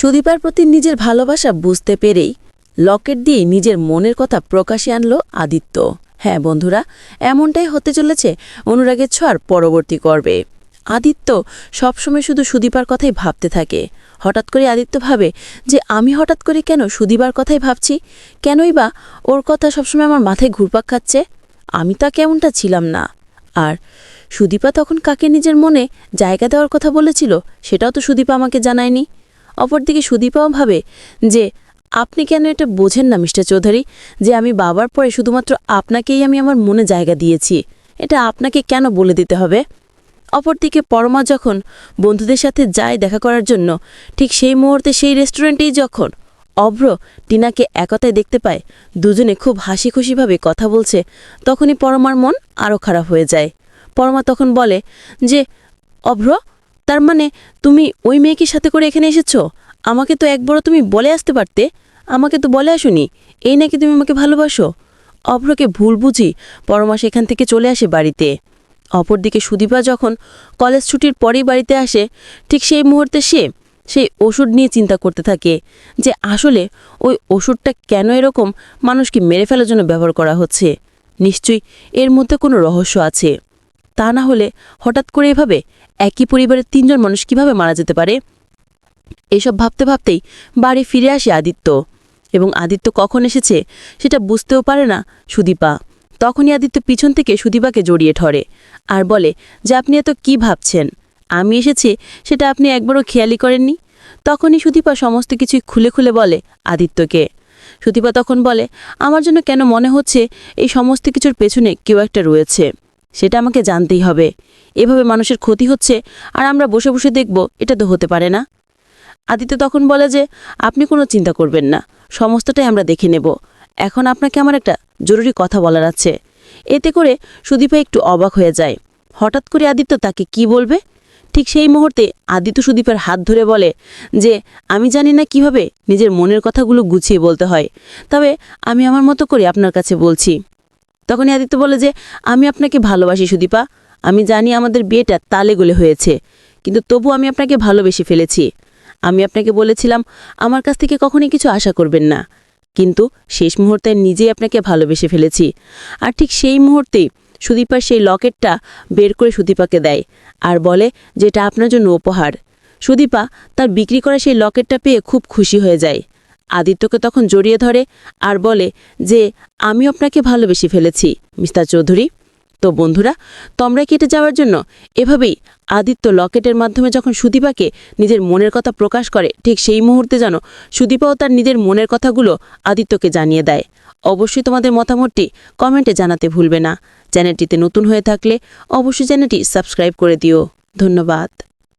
সুদীপার প্রতি নিজের ভালোবাসা বুঝতে পেরেই লকেট দিয়ে নিজের মনের কথা প্রকাশে আনলো আদিত্য। হ্যাঁ বন্ধুরা, এমনটাই হতে চলেছে অনুরাগের ছোঁয়ার পরবর্তী পর্বে। আদিত্য সবসময় শুধু সুদীপার কথাই ভাবতে থাকে। হঠাৎ করে আদিত্য ভাবে যে আমি হঠাৎ করে কেন সুদীপার কথাই ভাবছি? কেনই বা ওর কথা সবসময় আমার মাথায় ঘুরপাক খাচ্ছে? আমি তা কেমনটা ছিলাম না। আর সুদীপা তখন কাকে নিজের মনে জায়গা দেওয়ার কথা বলেছিল, সেটাও তো সুদীপা আমাকে জানায়নি। অপরদিকে সুদীপাও ভাবে যে, আপনি কেন এটা বোঝেন না, মিস্টার চৌধুরী, যে আমি বাবার পরে শুধুমাত্র আপনাকেই আমি আমার মনে জায়গা দিয়েছি? এটা আপনাকে কেন বলে দিতে হবে? অপরদিকে পরমা যখন বন্ধুদের সাথে যায় দেখা করার জন্য, ঠিক সেই মুহূর্তে সেই রেস্টুরেন্টেই যখন অভ্র টিনাকে একতায় দেখতে পায়, দুজনে খুব হাসি খুশিভাবে কথা বলছে, তখনই পরমার মন আরও খারাপ হয়ে যায়। পরমা তখন বলে যে, অভ্র তার মানে তুমি ওই মেয়েকে সাথে করে এখানে এসেছ? আমাকে তো একবারও তুমি বলে আসতে পারতে। আমাকে তো বলে আসুনি। এই নাকি তুমি আমাকে ভালোবাসো? অভ্রকে ভুল বুঝি পরমা সেখান থেকে চলে আসে বাড়িতে। অপরদিকে সুদীপা যখন কলেজ ছুটির পরেই বাড়িতে আসে, ঠিক সেই মুহূর্তে সে সেই ওষুধ নিয়ে চিন্তা করতে থাকে যে আসলে ওই ওষুধটা কেন এরকম মানুষকে মেরে ফেলার জন্য ব্যবহার করা হচ্ছে? নিশ্চয়ই এর মধ্যে কোনো রহস্য আছে। তা না হলে হঠাৎ করে এভাবে একই পরিবারের তিনজন মানুষ কীভাবে মারা যেতে পারে? এসব ভাবতে ভাবতেই বাড়ি ফিরে আসে আদিত্য। এবং আদিত্য কখন এসেছে সেটা বুঝতেও পারে না সুদীপা। তখনই আদিত্য পিছন থেকে সুদীপাকে জড়িয়ে ধরে আর বলে, যে আপনি এত কি ভাবছেন? আমি এসেছি সেটা আপনি একবারও খেয়ালি করেননি? তখনই সুদীপা সমস্ত কিছুই খুলে খুলে বলে আদিত্যকে। সুদীপা তখন বলে, আমার জন্য কেন মনে হচ্ছে এই সমস্ত কিছুর পেছনে কেউ একটা রয়েছে? সেটা আমাকে জানতেই হবে। এভাবে মানুষের ক্ষতি হচ্ছে আর আমরা বসে বসে দেখব এটা তো হতে পারে না। আদিত্য তখন বলে যে, আপনি কোনো চিন্তা করবেন না, সমস্তটাই আমরা দেখে নেব। এখন আপনাকে আমার একটা জরুরি কথা বলার আছে। এতে করে সুদীপা একটু অবাক হয়ে যায়। হঠাৎ করে আদিত্য তাকে কি বলবে? ঠিক সেই মুহূর্তে আদিত্য সুদীপের হাত ধরে বলে যে, আমি জানি না কীভাবে নিজের মনের কথাগুলো গুছিয়ে বলতে হয়, তবে আমি আমার মতো করে আপনার কাছে বলছি। তখনই আদিত্য বলে যে, আমি আপনাকে ভালোবাসি সুদীপা। আমি জানি আমাদের বিয়েটা তালে গলে হয়েছে, কিন্তু তবু আমি আপনাকে ভালোবেসে ফেলেছি। আমি আপনাকে বলেছিলাম, আমার কাছ থেকে কখনই কিছু আশা করবেন না। কিন্তু শেষ মুহূর্তে নিজেই আপনাকে ভালোবেসে ফেলেছি। আর ঠিক সেই মুহূর্তেই সুদীপার সেই লকেটটা বের করে সুদীপাকে দেয় আর বলে যেটা আপনার জন্য উপহার। সুদীপা তার বিক্রি করা সেই লকেটটা পেয়ে খুব খুশি হয়ে যায়। আদিত্যকে তখন জড়িয়ে ধরে আর বলে যে আমি আপনাকে ভালোবেসে ফেলেছি, মিস্টার চৌধুরী। তো বন্ধুরা, তোমরা কেটে যাওয়ার জন্য? এভাবেই আদিত্য লকেটের মাধ্যমে যখন সুদীপাকে নিজের মনের কথা প্রকাশ করে, ঠিক সেই মুহূর্তে যেন সুদীপাও তার নিজের মনের কথাগুলো আদিত্যকে জানিয়ে দেয়। অবশ্যই তোমাদের মতামতটি কমেন্টে জানাতে ভুলবে না। চ্যানেলটিতে নতুন হয়ে থাকলে অবশ্যই চ্যানেলটি সাবস্ক্রাইব করে দিও। ধন্যবাদ।